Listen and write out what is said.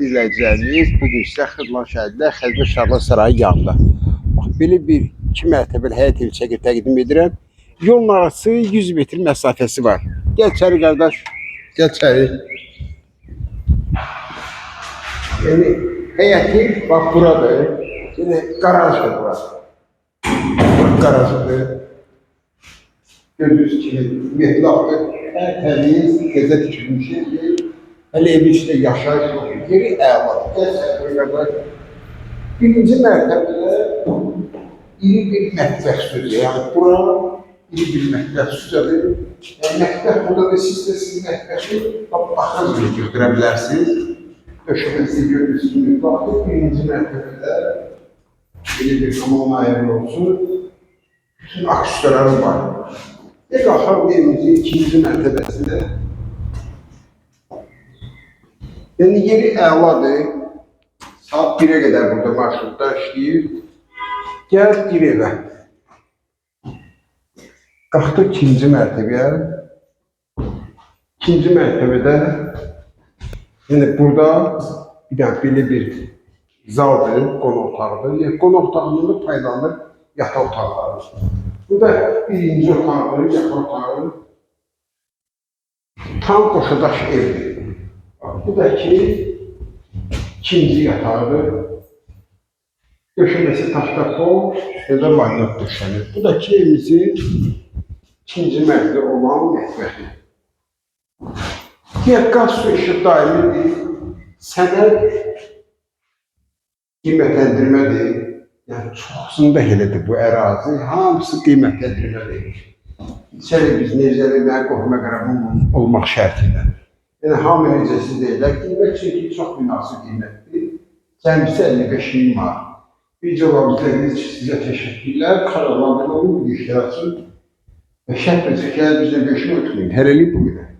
izləyicilərimiz bu gün sizə Xırdalan şəhərində Xəzmə Şarlar Sarayı yanında. Bax belə bir 2 mərtəbəli həyət evi çəkib təqdim edirəm. Yolun arası 100 metr məsafəsi var. Gəl içəri qardaş. Gəl içəri. Yəni həyəti bax buradır. Yəni qarajdır burası. Qarajdır. Gördüyünüz kimi metlaqdır. Hər təmiz, təzə tikilmiş Hələ evin içində yaşayış. Yeri. Gəl qardaş. Birinci mərtəbədə iri bir mətbəx sözü. Yəni bura iri bir mətbəx sözüdür. Yəni mətbəx burada da siz də sizin mətbəxi baxaz bir götürə bilərsiniz. Döşəməsi görürsünüz baxın. Birinci mərtəbədə belə bir hamam ayrı olsun. Bütün aksiyonları var. Bir qalxaq evimizin ikinci mərtəbəsində. Yəni yeri əladır. Saat 1-ə qədər burada marşrutda işləyir. Gəl gir evə. Qalxdıq ikinci mərtəbəyə. İkinci mərtəbədə yəni burada bir dənə belə bir zaldır, qonaq otağıdır. Yəni qonaq otağının da paylanır yataq otaqları. Bu da birinci otağı, yataq otağı. Tam qoşadaş evdir. Bak, Bu da ki ikinci yatağıdır. Döşəməsi taxta pol, üstə də laminat döşənir. Bu da ki evimizin ikinci mərtəbə olan mətbəxi. Qaz su işi daimidir. Sənəd qiymətləndirmədir. Yəni çoxsunda elədir bu ərazi. Hamısı qiymətləndirmədir. İçəri biz necələrə qohuma qəraban olmaq şərti. Yəni hamı necəsi deyirlər. Qiymət çünki çox münasib qiymətdir. Cəmsi 55 min manat. İzlədiyiniz üçün sizə təşəkkürlər. Kanallardan olun, bir işlər açın. Şərh və çəkər bizə görüşmək unutmayın. Hələlik bu qədər.